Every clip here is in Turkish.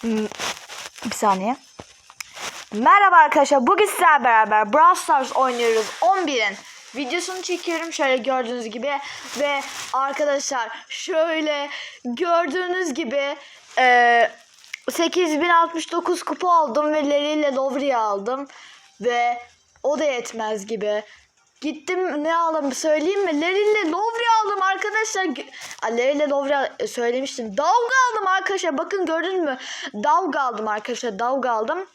Hmm, Bir saniye. Merhaba arkadaşlar. Bugün sizlerle beraber Brawl Stars oynuyoruz. 11'in videosunu çekiyorum şöyle gördüğünüz gibi ve arkadaşlar şöyle gördüğünüz gibi e, 8069 kupa aldım ve Larry ile Lovry aldım ve o da yetmez gibi. Gittim ne aldım söyleyeyim mi? Larry ile Lovry aldım arkadaşlar. Larry ile Lovry söylemiştim. Dalga aldım arkadaşlar. Bakın gördünüz mü? Dalga aldım arkadaşlar. Dalga aldım.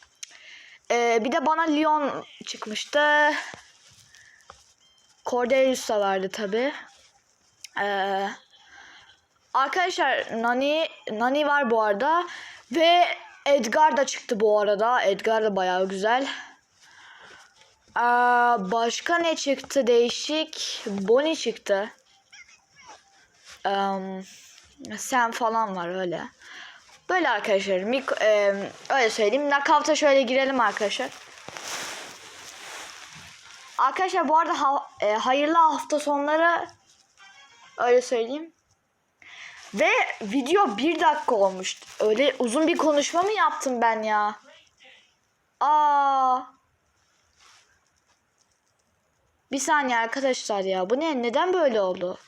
Ee, bir de bana Leon çıkmıştı. Cordelius da vardı tabi. Ee, arkadaşlar Nani Nani var bu arada ve Edgar da çıktı bu arada. Edgar da bayağı güzel. Aa, başka ne çıktı değişik? Bonnie çıktı. Em, Sam falan var öyle. Böyle arkadaşlar. Mik e, öyle söyleyeyim. Knockout'a şöyle girelim arkadaşlar. Arkadaşlar bu arada ha- e, hayırlı hafta sonları öyle söyleyeyim. Ve video bir dakika olmuş. Öyle uzun bir konuşma mı yaptım ben ya? Aa. Bir saniye arkadaşlar ya. Bu ne? Neden böyle oldu?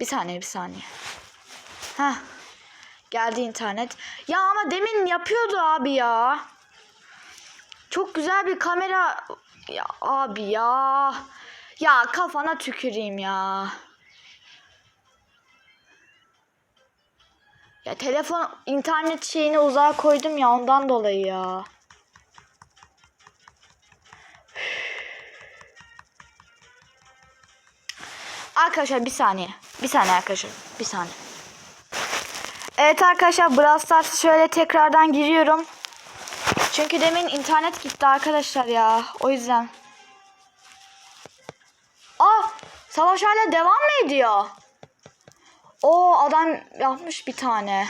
Bir saniye bir saniye. Heh. Geldi internet. Ya ama demin yapıyordu abi ya. Çok güzel bir kamera. Ya abi ya. Ya kafana tüküreyim ya. Ya telefon internet şeyini uzağa koydum ya ondan dolayı ya. Arkadaşlar bir saniye. Bir saniye arkadaşlar. Bir saniye. Evet arkadaşlar Brawl Stars'a şöyle tekrardan giriyorum. Çünkü demin internet gitti arkadaşlar ya. O yüzden. Aa! Savaş hala devam mı ediyor? O adam yapmış bir tane.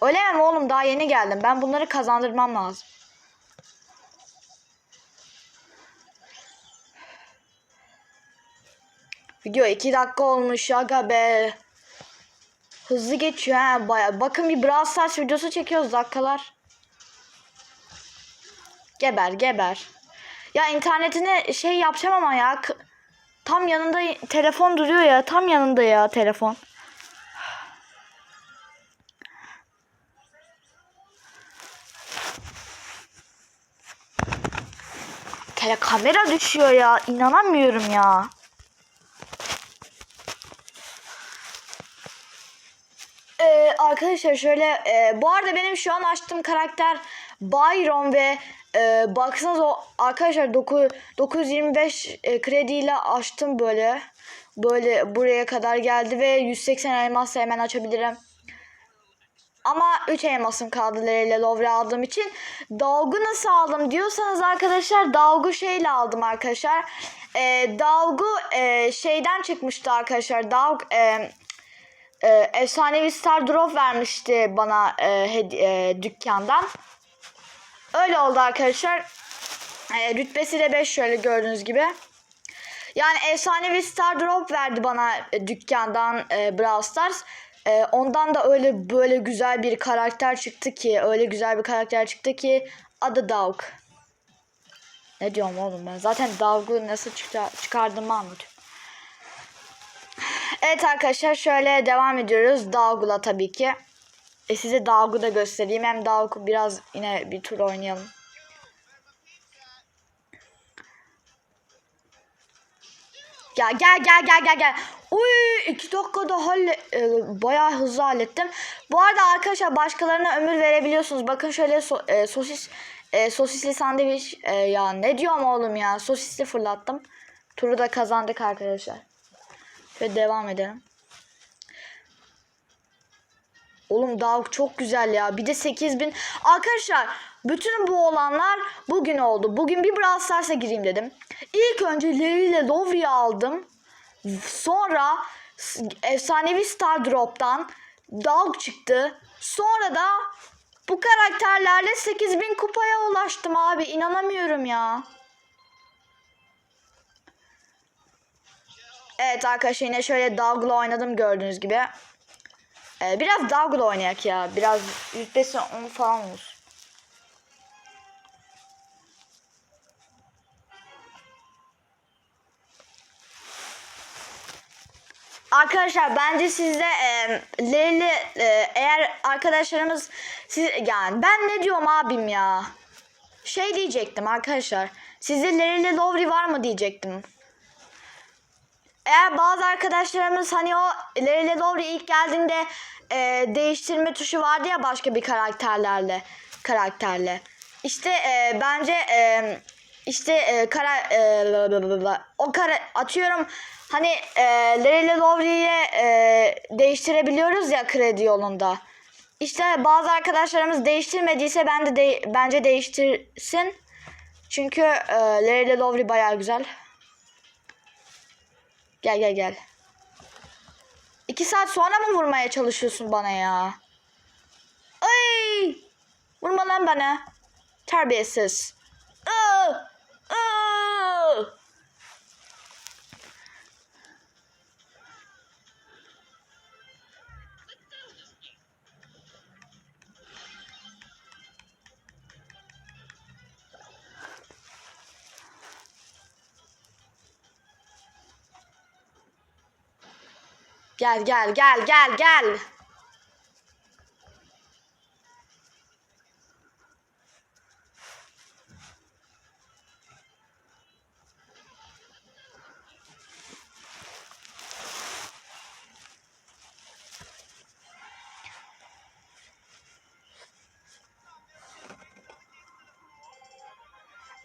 Öyle mi oğlum? Daha yeni geldim. Ben bunları kazandırmam lazım. Video 2 dakika olmuş aga be. Hızlı geçiyor ha baya. Bakın bir Brawl Stars videosu çekiyoruz dakikalar. Geber geber. Ya internetine şey yapacağım ama ya. Tam yanında telefon duruyor ya. Tam yanında ya telefon. Tele kamera düşüyor ya. İnanamıyorum ya. Ee, arkadaşlar şöyle e, bu arada benim şu an açtığım karakter Byron ve e, baksanız o arkadaşlar 9, 925 e, krediyle açtım böyle böyle buraya kadar geldi ve 180 elmasla hemen açabilirim. Ama 3 elmasım kaldı ile Lovre aldığım için. Dalgu nasıl aldım diyorsanız arkadaşlar dalgu şeyle aldım arkadaşlar. Ee, dalgu e, şeyden çıkmıştı arkadaşlar. Dalg e, e, efsanevi Star Drop vermişti bana e, e, dükkandan. Öyle oldu arkadaşlar. E, rütbesi de 5 şöyle gördüğünüz gibi. Yani efsanevi Star Drop verdi bana e, dükkandan e, Brawl Stars. E, ondan da öyle böyle güzel bir karakter çıktı ki öyle güzel bir karakter çıktı ki adı Dawg. Ne diyorum oğlum ben zaten Dawg'u nasıl çıkar, çıkardığımı anlatıyorum. Evet arkadaşlar şöyle devam ediyoruz. Dawg'la tabii ki. E size Dawg'u da göstereyim. Hem Dawg'u biraz yine bir tur oynayalım. Ya gel gel gel gel gel. Uy iki dakikada halle e, bayağı hızlı hallettim. Bu arada arkadaşlar başkalarına ömür verebiliyorsunuz. Bakın şöyle so- e, sosis e, sosisli sandviç e, ya ne diyorum oğlum ya sosisli fırlattım. Turu da kazandık arkadaşlar. Ve devam edelim. Oğlum Dawg çok güzel ya. Bir de 8000. Arkadaşlar bütün bu olanlar bugün oldu. Bugün bir Brawl Stars'a gireyim dedim. İlk önce Larry ile Lovry'i aldım. Sonra efsanevi Star Drop'tan Dawg çıktı. Sonra da bu karakterlerle 8000 kupaya ulaştım abi. İnanamıyorum ya. Evet arkadaşlar yine şöyle Dawg'la oynadım gördüğünüz gibi. Ee, biraz Dalga'da oynayak ya. Biraz rütbesi 10 falan olsun. Arkadaşlar bence sizde e, Leyli e, eğer arkadaşlarımız siz yani ben ne diyorum abim ya şey diyecektim arkadaşlar sizde Leyli Lowry var mı diyecektim eğer bazı arkadaşlarımız hani o Leyli Lowry ilk geldiğinde e, değiştirme tuşu vardı ya başka bir karakterlerle karakterle işte e, bence e, işte e, kara e, o kara atıyorum hani e, Leyla Lowry'yi e, değiştirebiliyoruz ya kredi yolunda. İşte bazı arkadaşlarımız değiştirmediyse ben de, de bence değiştirsin. Çünkü e, Leyla Lowry bayağı güzel. Gel gel gel. İki saat sonra mı vurmaya çalışıyorsun bana ya? Ay! Vurma lan bana. Terbiyesiz. Aa! Aa! Gel gel gel gel gel.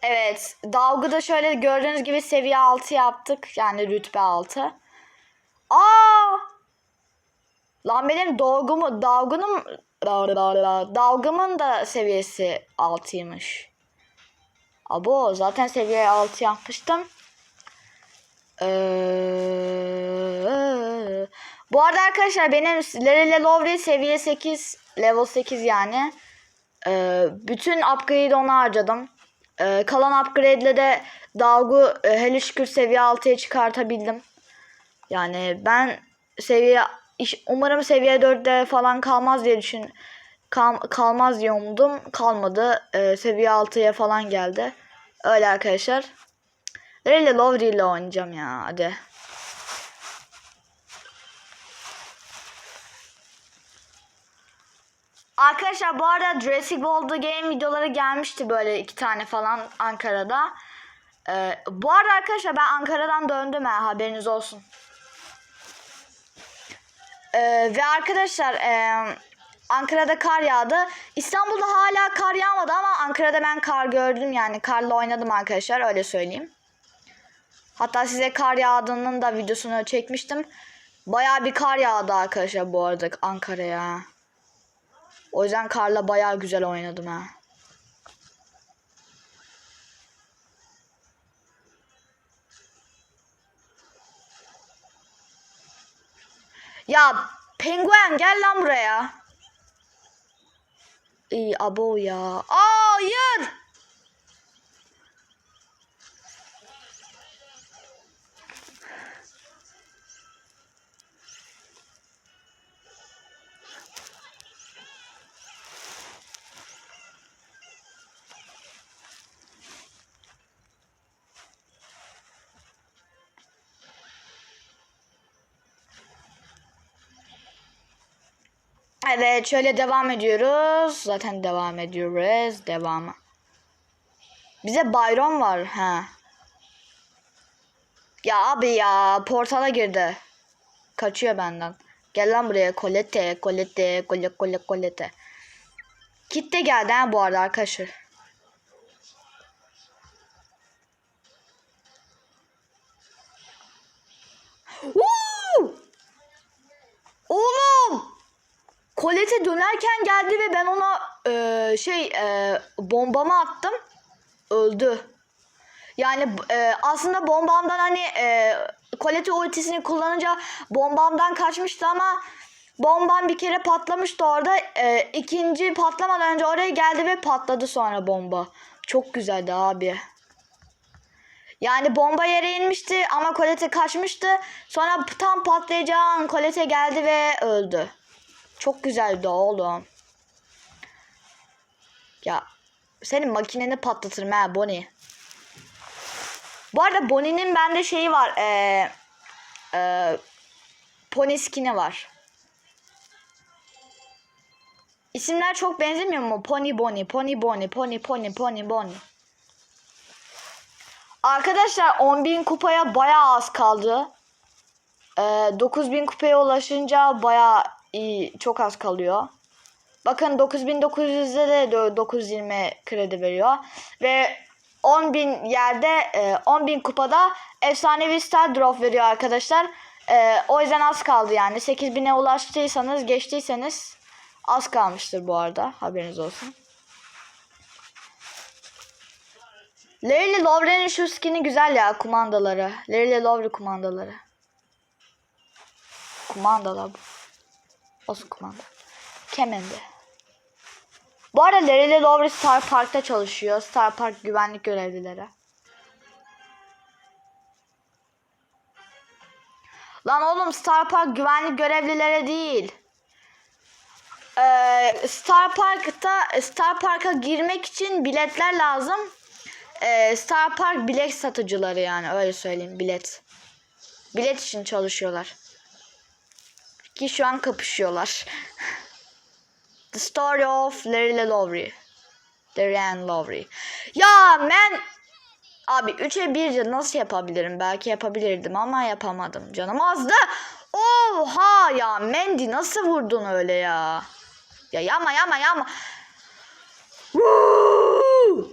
Evet, dalgada şöyle gördüğünüz gibi seviye 6 yaptık. Yani rütbe 6. Aa! Lan benim dalgımı, dalgınım, dalgımın da seviyesi 6'ymış. Abo zaten seviye 6 yapmıştım. Ee, bu arada arkadaşlar benim Lerele Lowry seviye 8, level 8 yani. Ee, bütün upgrade'i ona harcadım. Ee, kalan upgrade'le de dalgı e, hele seviye 6'ya çıkartabildim. Yani ben seviye iş- umarım seviye 4'te falan kalmaz diye düşün kal, kalmaz diye umdum. Kalmadı. Ee, seviye 6'ya falan geldi. Öyle arkadaşlar. Leyla Lowry ile oynayacağım ya hadi. Arkadaşlar bu arada Jurassic World Game videoları gelmişti böyle iki tane falan Ankara'da. Ee, bu arada arkadaşlar ben Ankara'dan döndüm ha haberiniz olsun. Ee, ve arkadaşlar e, Ankara'da kar yağdı. İstanbul'da hala kar yağmadı ama Ankara'da ben kar gördüm yani karla oynadım arkadaşlar öyle söyleyeyim. Hatta size kar yağdığının da videosunu çekmiştim. Bayağı bir kar yağdı arkadaşlar bu arada Ankara'ya. O yüzden karla bayağı güzel oynadım ha. Ya penguen gel lan buraya. İyi abo ya. Hayır. Evet şöyle devam ediyoruz. Zaten devam ediyoruz. Devamı. Bize Byron var. ha. Ya abi ya portala girdi. Kaçıyor benden. Gel lan buraya kolete kolete kole kole kolete. Kit geldi ha bu arada arkadaşlar. Kolete dönerken geldi ve ben ona e, şey e, bombamı attım. Öldü. Yani e, aslında bombamdan hani e, Colette ultisini kullanınca bombamdan kaçmıştı ama bombam bir kere patlamıştı orada. E, ikinci patlamadan önce oraya geldi ve patladı sonra bomba. Çok güzeldi abi. Yani bomba yere inmişti ama Colette kaçmıştı. Sonra tam patlayacağı an Colette geldi ve öldü. Çok güzeldi oğlum. Ya senin makineni patlatırım ha Bonnie. Bu arada Bonnie'nin bende şeyi var. Eee eee Pony skin'i var. İsimler çok benzemiyor mu? Pony Bonnie, Pony Bonnie, Pony Pony, Pony Bonnie. Arkadaşlar 10.000 kupaya bayağı az kaldı. Ee, 9.000 kupaya ulaşınca bayağı iyi, çok az kalıyor. Bakın 9900'de de dö- 920 kredi veriyor. Ve 10.000 yerde e, 10.000 kupada efsanevi star drop veriyor arkadaşlar. E, o yüzden az kaldı yani. 8000'e ulaştıysanız geçtiyseniz az kalmıştır bu arada. Haberiniz olsun. Larry Lovren'in şu skin'i güzel ya kumandaları. Larry Lovre kumandaları. Kumandalar bu. Olsun kumanda. Kemendi. Bu arada Larry Lovre Star Park'ta çalışıyor. Star Park güvenlik görevlileri. Lan oğlum Star Park güvenlik görevlileri değil. Ee, Star Park'ta Star Park'a girmek için biletler lazım. Ee, Star Park bilet satıcıları yani öyle söyleyeyim bilet. Bilet için çalışıyorlar. Ki şu an kapışıyorlar. The Story of Larry Lowry. Larry and Lowry. Ya ben Abi 3'e 1 nasıl yapabilirim? Belki yapabilirdim ama yapamadım. Canım azdı. Oha ya Mandy nasıl vurdun öyle ya? Ya yama yama yama. Woo!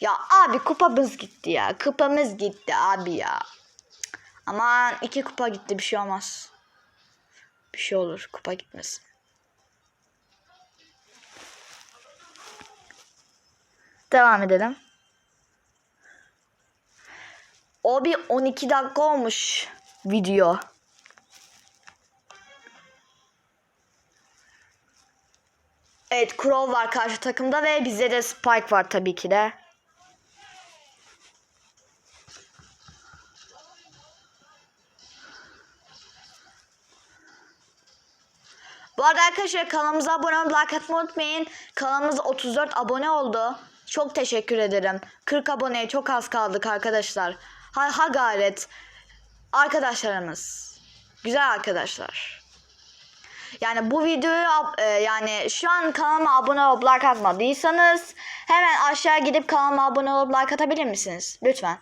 Ya abi kupamız gitti ya. Kupamız gitti abi ya. Aman iki kupa gitti bir şey olmaz. Bir şey olur kupa gitmesin. Devam edelim. O bir 12 dakika olmuş video. Evet Crow var karşı takımda ve bizde de Spike var tabii ki de. Bu arada arkadaşlar kanalımıza abone olup like atmayı unutmayın. Kanalımız 34 abone oldu. Çok teşekkür ederim. 40 aboneye çok az kaldık arkadaşlar. Ha, ha gayret. Arkadaşlarımız. Güzel arkadaşlar. Yani bu videoyu e, yani şu an kanalıma abone olup like atmadıysanız hemen aşağı gidip kanalıma abone olup like atabilir misiniz? Lütfen.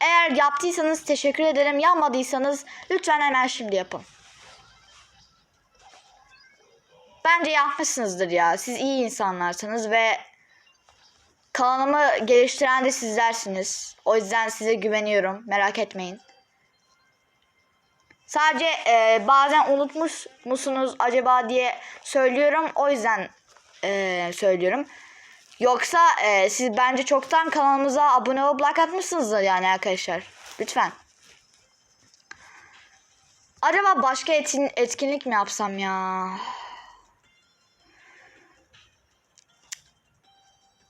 Eğer yaptıysanız teşekkür ederim. Yapmadıysanız lütfen hemen şimdi yapın. Bence yapmışsınızdır ya. Siz iyi insanlarsınız ve kanalımı geliştiren de sizlersiniz. O yüzden size güveniyorum. Merak etmeyin. Sadece e, bazen unutmuş musunuz acaba diye söylüyorum. O yüzden e, söylüyorum. Yoksa e, siz bence çoktan kanalımıza abone olup like atmışsınızdır yani arkadaşlar. Lütfen. Acaba başka etin, etkinlik mi yapsam ya?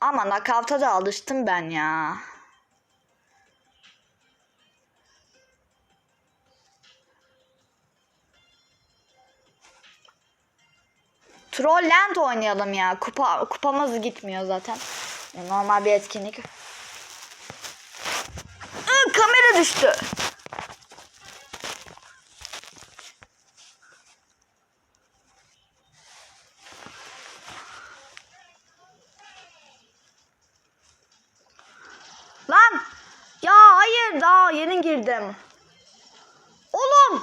Ama nakavta da alıştım ben ya. Trollland oynayalım ya. Kupa kupamız gitmiyor zaten. Normal bir etkinlik. Iı, kamera düştü. Lan! Ya yeni girdim. Oğlum!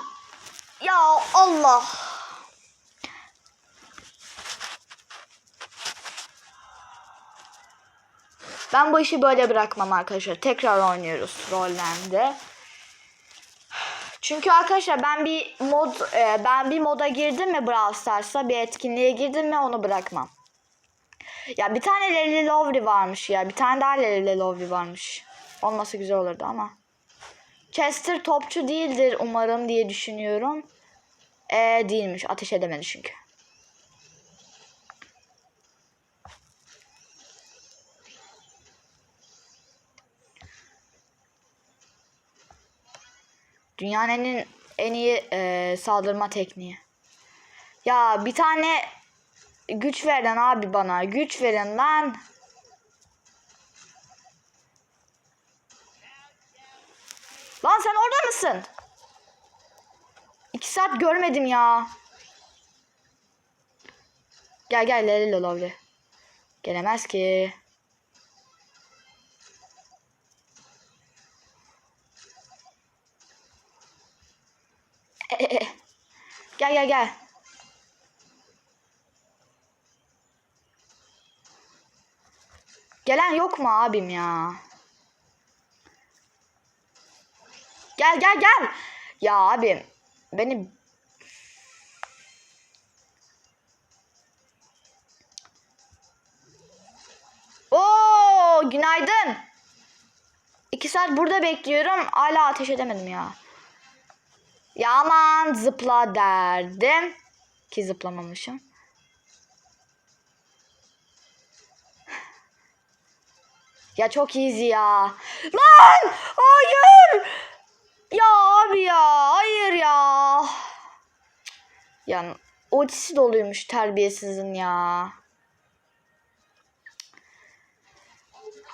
Ya Allah! Ben bu işi böyle bırakmam arkadaşlar. Tekrar oynuyoruz Rolland'de. Çünkü arkadaşlar ben bir mod e, ben bir moda girdim mi Brawl Stars'a bir etkinliğe girdim mi onu bırakmam. Ya bir tane Lely Lovely varmış ya. Bir tane daha Lely Lovely varmış. Olması güzel olurdu ama. Chester topçu değildir umarım diye düşünüyorum. E değilmiş. Ateş edemedi çünkü. Dünyanın en, iyi e, saldırma tekniği. Ya bir tane güç verin abi bana. Güç verin lan. Lan sen orada mısın? İki saat görmedim ya. Gel gel Leli Lovely. Gelemez ki. Gel gel gel. Gelen yok mu abim ya? Gel gel gel. Ya abim beni Oo günaydın. İki saat burada bekliyorum. Hala ateş edemedim ya. Ya aman zıpla derdim. Ki zıplamamışım. Ya çok easy ya. Lan! Hayır! Abi ya. Hayır ya. Yani ultisi doluymuş terbiyesizin ya.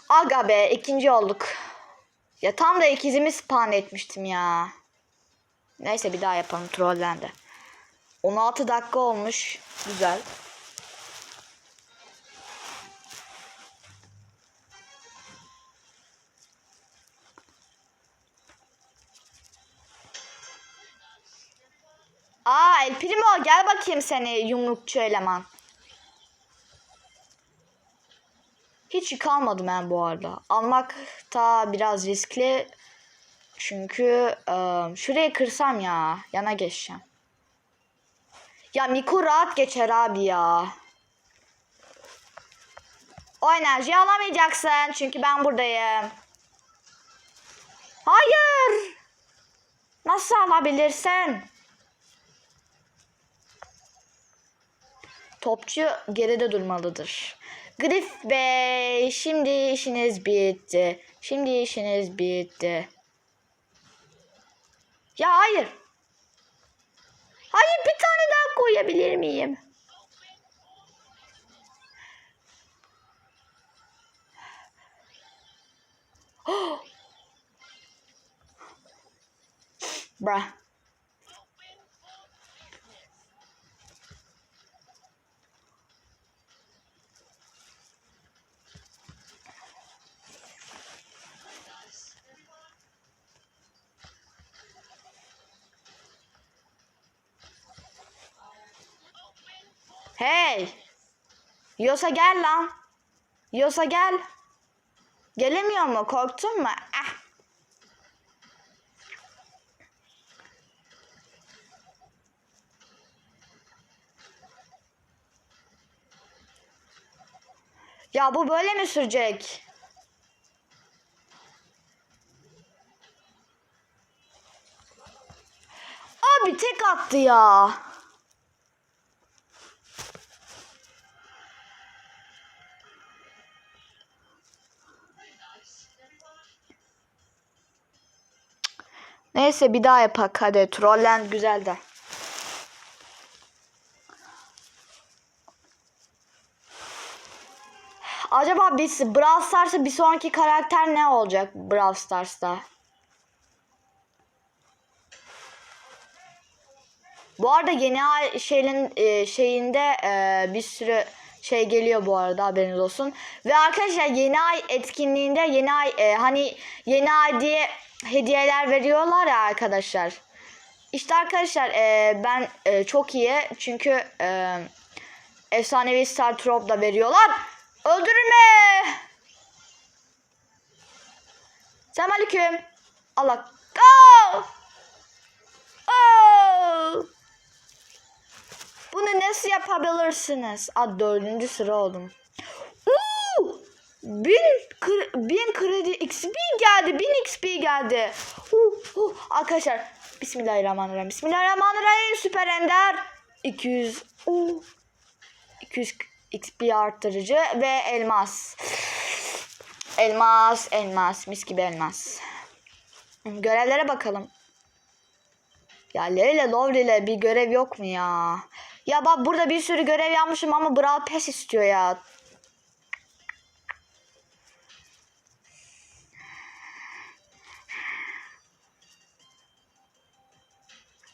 Aga be ikinci olduk. Ya tam da ikizimi spawn etmiştim ya. Neyse bir daha yapalım trollendi. 16 dakika olmuş. Güzel. Bakayım seni yumrukçu eleman. Hiç yıkanmadım ben bu arada. Almak da biraz riskli. Çünkü e, şurayı kırsam ya. Yana geçeceğim. Ya Miku rahat geçer abi ya. O enerjiyi alamayacaksın. Çünkü ben buradayım. Hayır. Nasıl alabilirsin? Topçu geride durmalıdır. Griff Bey, şimdi işiniz bitti. Şimdi işiniz bitti. Ya hayır. Hayır bir tane daha koyabilir miyim? Bruh. Yosa gel lan. Yosa gel. Gelemiyor mu? Korktun mu? Ah. Ya bu böyle mi sürecek? Abi tek attı ya. Neyse bir daha yapak hadi. Trollen güzel de. Acaba biz Brawl Stars'ta bir sonraki karakter ne olacak Brawl Stars'ta? Bu arada yeni şeyin e, şeyinde e, bir sürü şey geliyor bu arada haberiniz olsun. Ve arkadaşlar yeni ay etkinliğinde yeni ay e, hani yeni ay diye hediyeler veriyorlar ya arkadaşlar. İşte arkadaşlar e, ben e, çok iyi çünkü e, efsanevi Star Trop da veriyorlar. Öldürme! Selamünaleyküm. Allah. Go! Oh! Bunu nasıl yapabilirsiniz? Aa, dördüncü sıra oldum. Uuu! Bin, kre- bin kredi XP geldi. Bin XP geldi. Uh, uh. Arkadaşlar Bismillahirrahmanirrahim. Bismillahirrahmanirrahim. Süper Ender. 200. Uh. 200 XP arttırıcı ve elmas. Elmas, elmas. Mis gibi elmas. Görevlere bakalım. Ya Leyla Lovely ile bir görev yok mu ya? Ya bak burada bir sürü görev yapmışım ama Brawl Pass istiyor ya.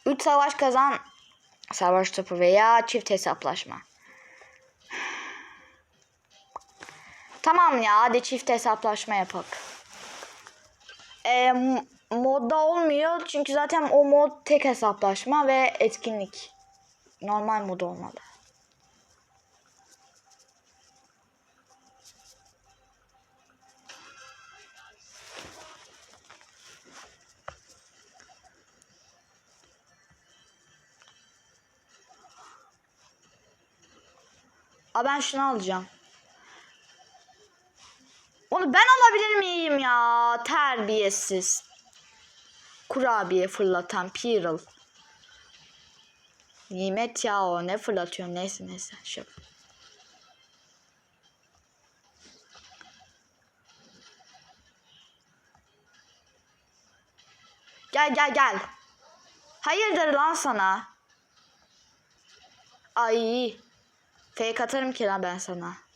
Üç savaş kazan savaş topu veya çift hesaplaşma. Tamam ya hadi çift hesaplaşma yapalım. Ee, modda olmuyor çünkü zaten o mod tek hesaplaşma ve etkinlik. Normal mod olmalı. Aa ben şunu alacağım. Onu ben alabilir miyim ya? Terbiyesiz. Kurabiye fırlatan Piril. Nimet ya o ne fırlatıyor neyse neyse. Şu. Gel gel gel. Hayırdır lan sana? Ay. Fake atarım ki lan ben sana.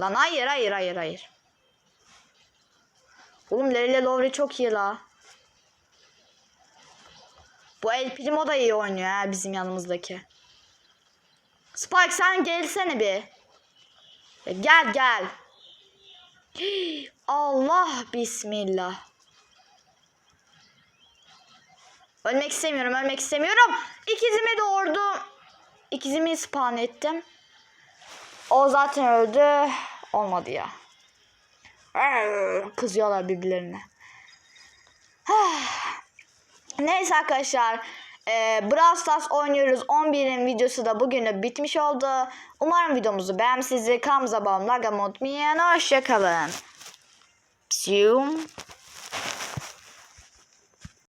Lan hayır hayır hayır hayır. Oğlum Lerile Lowry çok iyi la. Bu El Primo da iyi oynuyor ha bizim yanımızdaki. Spike sen gelsene bir. Ya gel gel. Allah bismillah. Ölmek istemiyorum, ölmek istemiyorum. İkizimi doğurdum. İkizimi spawn ettim. O zaten öldü. Olmadı ya. Kızıyorlar birbirlerine. Neyse arkadaşlar. E, Brawl Stars oynuyoruz. 11'in videosu da bugün bitmiş oldu. Umarım videomuzu beğenmişsinizdir. Kanalımıza abone olmayı unutmayın. Hoşçakalın. See you.